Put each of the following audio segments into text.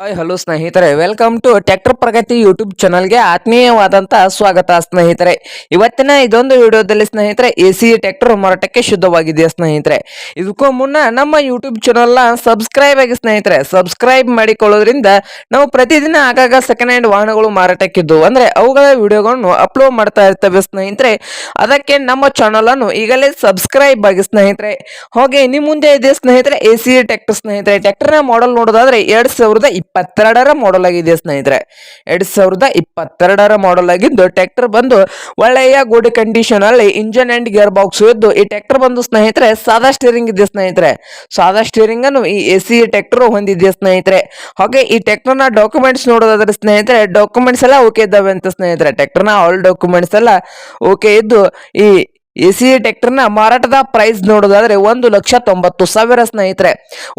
Hi hello ಸ್ನೇಹಿತರೆ. Welcome to tractor Pragati YouTube ಚಾನಲ್ಗೆ ಆತ್ಮೀಯವಾದಂಥ ಸ್ವಾಗತ ಸ್ನೇಹಿತರೆ. ಇವತ್ತಿನ ಇದೊಂದು ವಿಡಿಯೋದಲ್ಲಿ ಸ್ನೇಹಿತರೆ ಎ ಸಿ ಟ್ಯಾಕ್ಟರ್ ಮಾರಾಟಕ್ಕೆ ಶುದ್ಧವಾಗಿದೆಯಾ ಸ್ನೇಹಿತರೆ? ಇದಕ್ಕೂ ಮುನ್ನ ನಮ್ಮ ಯೂಟ್ಯೂಬ್ ಚಾನಲ್ನ ಸಬ್ಸ್ಕ್ರೈಬ್ ಆಗಿ ಸ್ನೇಹಿತರೆ ಸಬ್ಸ್ಕ್ರೈಬ್ ಮಾಡಿಕೊಳ್ಳೋದ್ರಿಂದ ನಾವು ಪ್ರತಿದಿನ ಆಗಾಗ ಸೆಕೆಂಡ್ ಹ್ಯಾಂಡ್ ವಾಹನಗಳು ಮಾರಾಟಕ್ಕಿದ್ದು ಅಂದ್ರೆ ಅವುಗಳ ವಿಡಿಯೋಗಳನ್ನು ಅಪ್ಲೋಡ್ ಮಾಡ್ತಾ ಇರ್ತವೆ ಸ್ನೇಹಿತರೆ. ಅದಕ್ಕೆ ನಮ್ಮ ಚಾನಲನ್ನು ಈಗಲೇ ಸಬ್ಸ್ಕ್ರೈಬ್ ಆಗಿ ಸ್ನೇಹಿತರೆ. ಹಾಗೆ ನಿಮ್ಮ ಮುಂದೆ ಇದೆ ಸ್ನೇಹಿತರೆ? ಎ ಸಿ ಟ್ಯಾಕ್ಟರ್ ಸ್ನೇಹಿತರೆ. ನ ಮಾಡೆಲ್ ನೋಡೋದಾದ್ರೆ ಎರಡ್ ಸಾವಿರದ ಇಪ್ಪತ್ತೆರಡರ ಮಾಡೆಲ್ ಆಗಿದೆ ಸ್ನೇಹಿತರೆ. ಎರಡ್ ಸಾವಿರದ ಇಪ್ಪತ್ತೆರಡರ ಮಾಡೆಲ್ ಆಗಿದ್ದು ಟ್ರ್ಯಾಕ್ಟರ್ ಬಂದು ಒಳ್ಳೆಯ ಗುಡ್ ಕಂಡೀಷನ್ ಅಲ್ಲಿ ಇಂಜನ್ ಅಂಡ್ ಗೇರ್ ಬಾಕ್ಸ್ ಇದ್ದು, ಈ ಟ್ರ್ಯಾಕ್ಟರ್ ಬಂದು ಸ್ನೇಹಿತರೆ, ಸಾದಾ ಸ್ಟೀರಿಂಗ್ ಇದೆ ಸ್ನೇಹಿತರೆ. ಸಾದಾ ಸ್ಟೀರಿಂಗ್ ಅನ್ನು ಈ ಎ ಸಿ ಟ್ರ್ಯಾಕ್ಟರ್ ಹೊಂದಿದೆ ಸ್ನೇಹಿತರೆ. ಹಾಗೆ ಈ ಟ್ರ್ಯಾಕ್ಟರ್ನ ಡಾಕ್ಯುಮೆಂಟ್ಸ್ ನೋಡೋದಾದ್ರೆ ಸ್ನೇಹಿತರೆ ಡಾಕ್ಯುಮೆಂಟ್ಸ್ ಎಲ್ಲ ಓಕೆ ಇದ್ದಾವೆ ಅಂತ ಸ್ನೇಹಿತರೆ. ಟ್ರ್ಯಾಕ್ಟರ್ ಆಲ್ ಡಾಕ್ಯುಮೆಂಟ್ಸ್ ಎಲ್ಲ ಓಕೆ ಇದ್ದು, ಈ ಎ ಸಿ ನ ಮಾರಾಟದ ಪ್ರೈಸ್ ನೋಡೋದಾದ್ರೆ ಒಂದು ಲಕ್ಷ ತೊಂಬತ್ತು ಸಾವಿರ ಸ್ನೇಹಿತರೆ.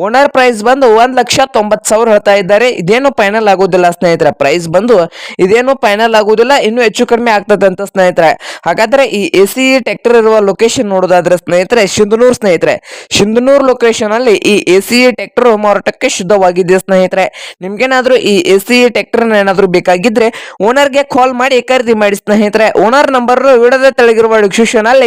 ಓನರ್ ಪ್ರೈಸ್ ಬಂದು ಒಂದ್ ಲಕ್ಷ ತೊಂಬತ್ತು ಸಾವಿರ ಹೇಳ್ತಾ ಇದ್ದಾರೆ. ಇದೇನು ಫೈನಲ್ ಆಗೋದಿಲ್ಲ ಸ್ನೇಹಿತರೆ. ಪ್ರೈಸ್ ಬಂದು ಇದೇನು ಫೈನಲ್ ಆಗೋದಿಲ್ಲ ಇನ್ನೂ ಹೆಚ್ಚು ಕಡಿಮೆ ಆಗ್ತದೆ ಅಂತ ಸ್ನೇಹಿತರೆ. ಹಾಗಾದ್ರೆ ಈ ಎ ಸಿ ಟ್ರ್ಯಾಕ್ಟರ್ ಇರುವ ಲೊಕೇಶನ್ ನೋಡೋದಾದ್ರೆ ಸ್ನೇಹಿತರೆ ಸಿಂಧನೂರು ಸ್ನೇಹಿತರೆ. ಸಿಂಧನೂರು ಲೊಕೇಶನ್ ಅಲ್ಲಿ ಈ ಎ ಸಿ ಟ್ರ್ಯಾಕ್ಟರ್ ಮಾರಾಟಕ್ಕೆ ಶುದ್ಧವಾಗಿದೆ ಸ್ನೇಹಿತರೆ. ನಿಮ್ಗೇನಾದ್ರೂ ಈ ಎ ಸಿ ಟ್ರ್ಯಾಕ್ಟರ್ ಏನಾದ್ರೂ ಬೇಕಾಗಿದ್ರೆ ಓನರ್ಗೆ ಕಾಲ್ ಮಾಡಿ ಖರೀದಿ ಮಾಡಿ ಸ್ನೇಹಿತರೆ. ಓನರ್ ನಂಬರ್ ವಿಡದ ತೆಳಗಿರುವ ಡಿಸ್ಕ್ರಿಪ್ಷನ್ ಅಲ್ಲಿ